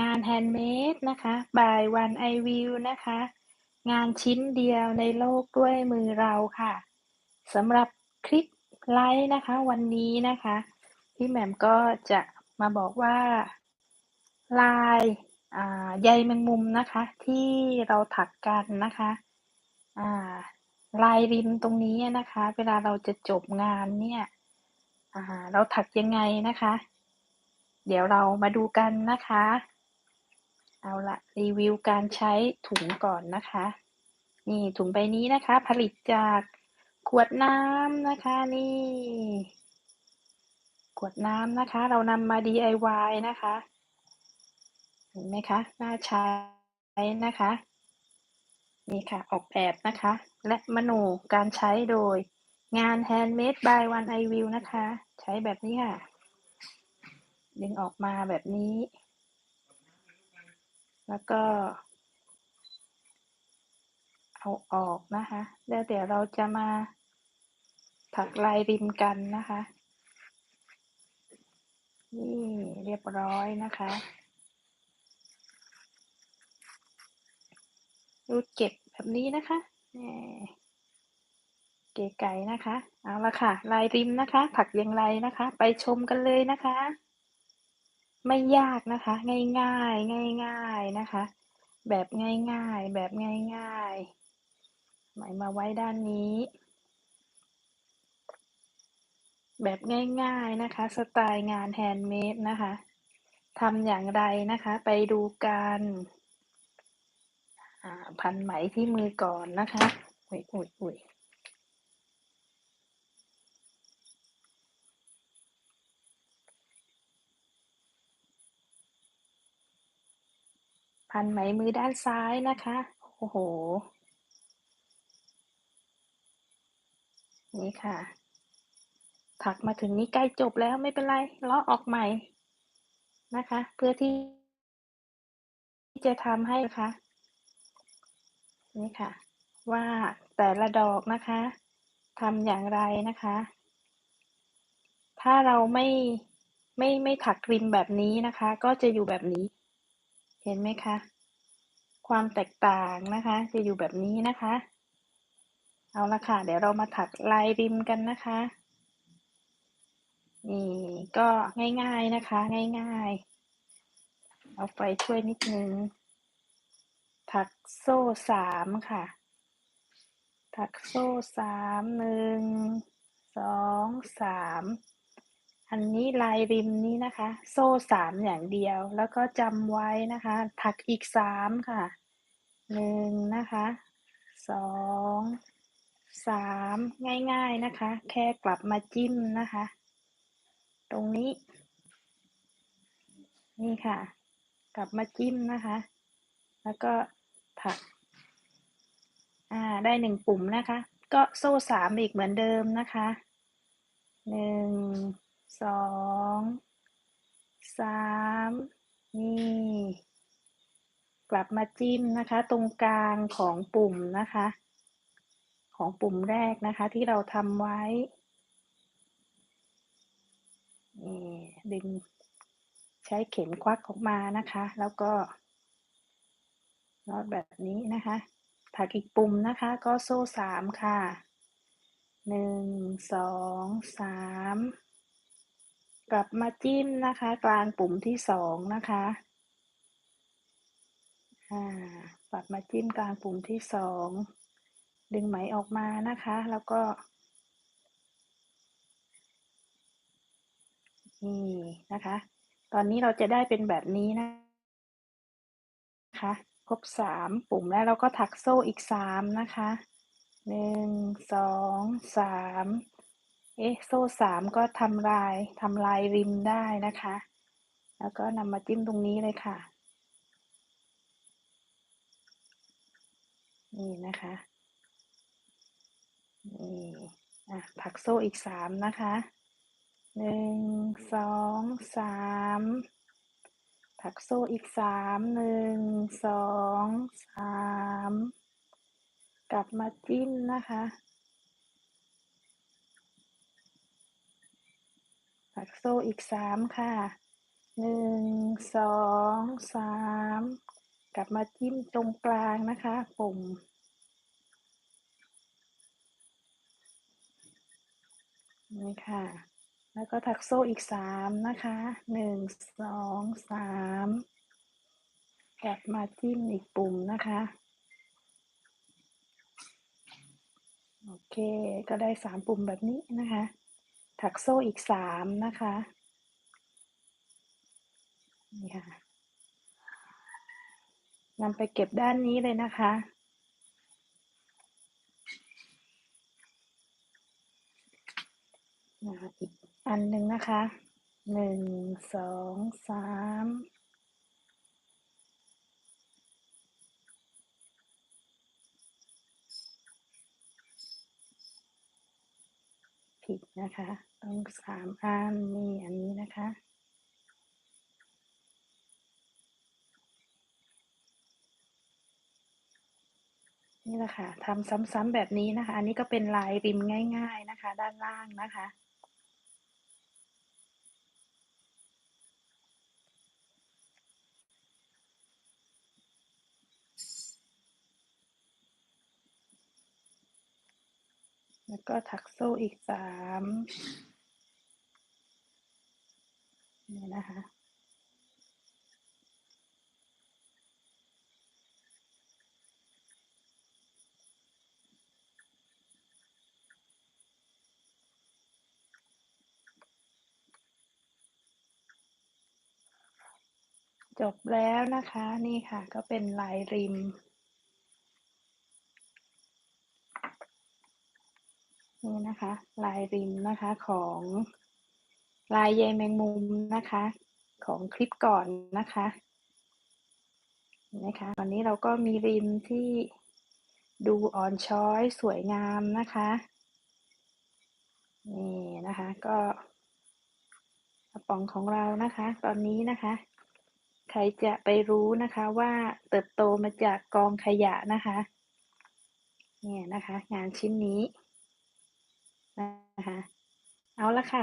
งานแฮนด์เมดนะคะ by One I Will นะคะ งานชิ้นเดียวในโลกด้วยมือเราค่ะสำหรับคลิปไลฟ์นะคะ วันนี้นะคะ พี่แหม่มก็จะมาบอกว่าลายใยแมงมุมนะคะ ที่เราถักกันนะคะลายริมตรงนี้นะคะ เวลาเราจะจบงานเนี่ยเราถักยังไงนะคะ เดี๋ยวเรามาดูกันนะคะ เอาละรีวิวการใช้ถุงก่อนนะคะ นี่ถุงใบนี้นะคะ ผลิตจากขวดน้ำนะคะนี่ ขวดน้ำนะคะ เรานำมา DIY นะคะ เห็นไหมคะน่าใช้นะคะ นี่ค่ะออกแบบนะคะ และมโนการใช้โดยงาน Handmade by One I Will นะคะ ใช้แบบนี้ค่ะ ดึงออกมาแบบนี้ แล้วก็ เอาออกนะคะแล้วเดี๋ยวเราจะมาถักลายริมกันนะคะนี่เรียบร้อยนะคะรูดเก็บแบบนี้นะคะเก๋ไก่นะคะ เอาละค่ะ ลายริมนะคะ ถักอย่างไรนะคะ ไปชมกันเลยนะคะ ไม่ยากนะคะ ง่ายๆ ง่าย ๆ นะคะ แบบง่ายๆ แบบง่ายๆ หมายมาไว้ด้านนี้ แบบง่ายๆ นะคะ สไตล์งานแฮนด์เมดนะคะทำอย่างไรนะคะ ไปดูกันพันไหมที่มือก่อนนะคะ อุ้ยอุ้ยอุ้ย พันไหมมือด้านซ้ายนะคะ โอ้โห นี่ค่ะ ถักมาถึงนี้ใกล้จบแล้วไม่เป็นไรล้อออกใหม่นะคะ เพื่อที่จะทำให้นะคะ นี่ค่ะ ว่าแต่ละดอกนะคะทำอย่างไรนะคะ ถ้าเราไม่ไม่ไม่ถักริมแบบนี้นะคะ ก็จะอยู่แบบนี้ เห็นไหมคะ ความแตกต่างนะคะ จะอยู่แบบนี้นะคะ เอาละค่ะ เดี๋ยวเรามาถักลายริมกันนะคะ นี่ก็ง่ายๆนะคะ ง่ายๆ เอาไฟช่วยนิดนึง ถักโซ่สามค่ะ ถักโซ่สามหนึ่งสองสาม อันนี้ลายริมนี้นะคะ โซ่สามอย่างเดียว แล้วก็จำไว้นะคะ ถักอีกสามค่ะหนึ่งนะคะสองสามง่าย ๆนะคะ แค่กลับมาจิ้มนะคะ ตรงนี้ นี่ค่ะ กลับมาจิ้มนะคะ แล้วก็ถัก อ่าได้หนึ่งปุ่มนะคะ ก็โซ่สามอีกเหมือนเดิมนะคะหนึ่ง สองสามนี่ กลับมาจิ้มนะคะ ตรงกลางของปุ่มนะคะ ของปุ่มแรกนะคะ ที่เราทำไว้นี่ดึงใช้เข็มควักออกมานะคะ แล้วก็ลอดแบบนี้นะคะถักอีกปุ่มนะคะ ก็โซ่สามค่ะหนึ่งสองสาม กลับมาจิ้มนะคะ กลางปุ่มที่สองนะคะกลับมาจิ้มกลางปุ่มที่สองดึงไหมออกมานะคะ แล้วก็นี่นะคะ ตอนนี้เราจะได้เป็นแบบนี้นะคะ ครบสามปุ่มแล้วเราก็ถักโซ่อีกสามนะคะหนึ่งสองสาม เอ๊ะโซ่สามก็ทำลายทำลายริมได้นะคะ แล้วก็นำมาจิ้มตรงนี้เลยค่ะ นี่นะคะนี่อะถักโซ่อีกสามนะคะหนึ่งสองสามถักโซ่อีกสามหนึ่งสองสามกลับมาจิ้มนะคะ ถัก โซ่อีกสามค่ะหนึ่งสองสามกลับมาจิ้มตรงกลางนะคะปุ่มนี่ค่ะ แล้วก็ถักโซ่อีกสามนะคะหนึ่งสองสามกลับมาจิ้มอีกปุ่มนะคะโอเค ก็ได้สามปุ่มแบบนี้นะคะ ถักโซ่อีกสามนะคะ นี่ค่ะนำไปเก็บด้านนี้เลยนะคะ อีกอันหนึ่งนะคะ หนึ่ง สอง สาม ผิดนะคะ ต้องสามอันนี่อันนี้นะคะ นี่แหละค่ะทำซ้ำๆแบบนี้นะคะ อันนี้ก็เป็นลายริมง่าย ๆนะคะ ด้านล่างนะคะ แล้วก็ถักโซ่อีกสามนี่นะคะจบแล้วนะคะนี่ค่ะก็เป็นลายริม นะคะ ลายริมนะคะของลายใยแมงมุมนะคะ ของคลิปก่อนนะคะเห็นไหมคะวันนี้เราก็มีริมที่ดูอ่อนช้อยสวยงามนะคะนี่นะคะก็กระป๋องของเรานะคะ ตอนนี้นะคะ ใครจะไปรู้นะคะว่าเติบโตมาจากกองขยะนะคะ เนี่ยนะคะ งานชิ้นนี้ นะคะ เอาละค่ะ